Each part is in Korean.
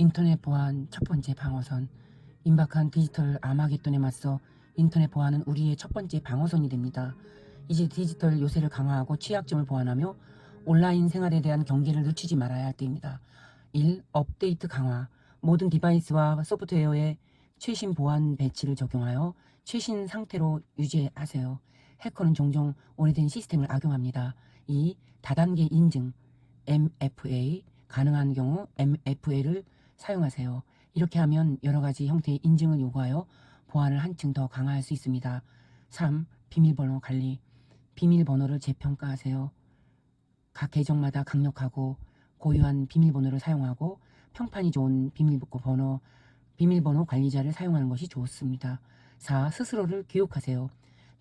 인터넷 보안 첫 번째 방어선 임박한 디지털 아마겟돈에 맞서 인터넷 보안은 우리의 첫 번째 방어선이 됩니다. 이제 디지털 요새를 강화하고 취약점을 보완하며 온라인 생활에 대한 경계를 늦추지 말아야 할 때입니다. 1. 업데이트 강화 모든 디바이스와 소프트웨어에 최신 보안 배치를 적용하여 최신 상태로 유지하세요. 해커는 종종 오래된 시스템을 악용합니다. 2. 다단계 인증 MFA 가능한 경우 MFA를 사용하세요. 이렇게 하면 여러 가지 형태의 인증을 요구하여 보안을 한층 더 강화할 수 있습니다. 3. 비밀번호 관리 비밀번호를 재평가하세요. 각 계정마다 강력하고 고유한 비밀번호를 사용하고 평판이 좋은 비밀번호 비밀번호 관리자를 사용하는 것이 좋습니다. 4. 스스로를 교육하세요.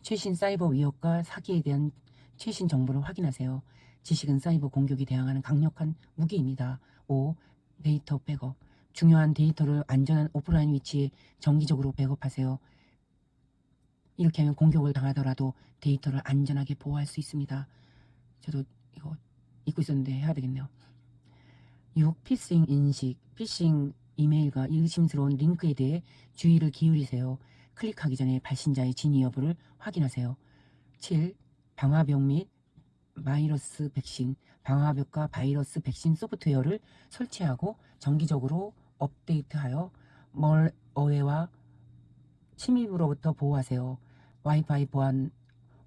최신 사이버 위협과 사기에 대한 최신 정보를 확인하세요. 지식은 사이버 공격에 대항하는 강력한 무기입니다. 5. 데이터 백업. 중요한 데이터를 안전한 오프라인 위치에 정기적으로 백업하세요. 이렇게 하면 공격을 당하더라도 데이터를 안전하게 보호할 수 있습니다. 저도 이거 잊고 있었는데 해야 되겠네요. 6. 피싱 인식. 피싱 이메일과 의심스러운 링크에 대해 주의를 기울이세요. 클릭하기 전에 발신자의 진위 여부를 확인하세요. 7. 방화벽 및 바이러스 백신, 방화벽과 바이러스 백신 소프트웨어를 설치하고 정기적으로 업데이트하여 멀어웨와 침입으로부터 보호하세요. 와이파이 보안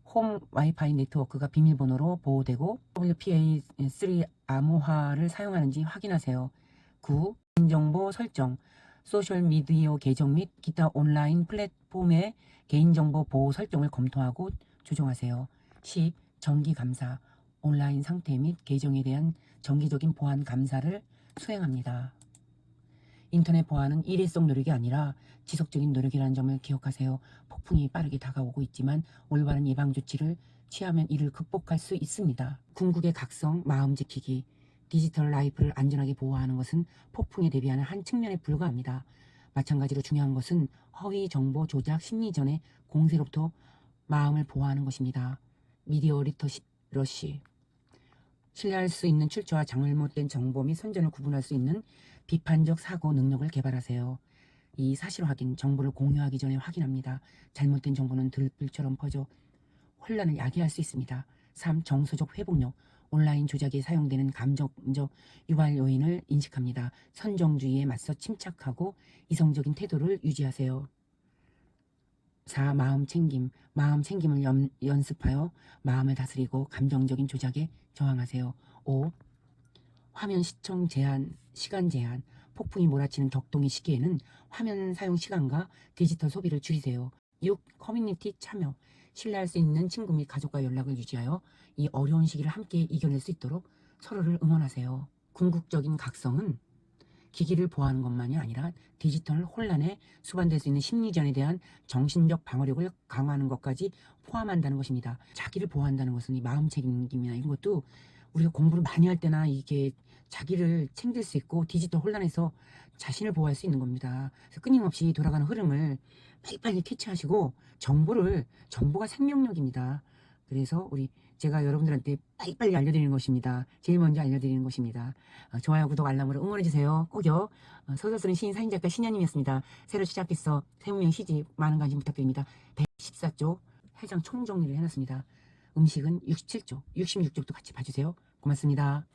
홈 와이파이 네트워크가 비밀번호로 보호되고 WPA3 암호화를 사용하는지 확인하세요. 9. 개인정보 설정 소셜미디어 계정 및 기타 온라인 플랫폼의 개인정보 보호 설정을 검토하고 조정하세요. 10. 정기 감사 온라인 상태 및 계정에 대한 정기적인 보안 감사를 수행합니다. 인터넷 보안은 일회성 노력이 아니라 지속적인 노력이라는 점을 기억하세요. 폭풍이 빠르게 다가오고 있지만 올바른 예방 조치를 취하면 이를 극복할 수 있습니다. 궁극의 각성, 마음 지키기, 디지털 라이프를 안전하게 보호하는 것은 폭풍에 대비하는 한 측면에 불과합니다. 마찬가지로 중요한 것은 허위 정보 조작 심리전의 공세로부터 마음을 보호하는 것입니다. 미디어 리터시 러시 신뢰할 수 있는 출처와 잘못된 정보 및 선전을 구분할 수 있는 비판적 사고 능력을 개발하세요. 이 사실 확인, 정보를 공유하기 전에 확인합니다. 잘못된 정보는 들불처럼 퍼져 혼란을 야기할 수 있습니다. 3. 정서적 회복력, 온라인 조작에 사용되는 감정적 유발 요인을 인식합니다. 선정주의에 맞서 침착하고 이성적인 태도를 유지하세요. 4. 마음 챙김. 마음 챙김을 연, 연습하여 마음을 다스리고 감정적인 조작에 저항하세요. 5. 화면 시청 제한, 시간 제한. 폭풍이 몰아치는 격동의 시기에는 화면 사용 시간과 디지털 소비를 줄이세요. 6. 커뮤니티 참여. 신뢰할 수 있는 친구 및 가족과 연락을 유지하여 이 어려운 시기를 함께 이겨낼 수 있도록 서로를 응원하세요. 궁극적인 각성은 기기를 보호하는 것만이 아니라 디지털 혼란에 수반될 수 있는 심리전에 대한 정신적 방어력을 강화하는 것까지 포함한다는 것입니다. 자기를 보호한다는 것은 이 마음 책임이나 이런 것도 우리가 공부를 많이 할 때나 이게 자기를 챙길 수 있고 디지털 혼란에서 자신을 보호할 수 있는 겁니다. 그래서 끊임없이 돌아가는 흐름을 빨리빨리 캐치하시고 정보를 정보가 생명력입니다. 그래서 우리 제가 여러분들한테 빨리빨리 알려드리는 것입니다. 제일 먼저 알려드리는 것입니다. 어, 좋아요, 구독, 알람으로 응원해주세요. 꼭요. 어, 소설 쓰는 시인 사인작가 신현님이었습니다. 새로 시작해서 세무명 시집 많은 관심 부탁드립니다. 114쪽 해장 총정리를 해놨습니다. 음식은 67쪽, 66쪽도 같이 봐주세요. 고맙습니다.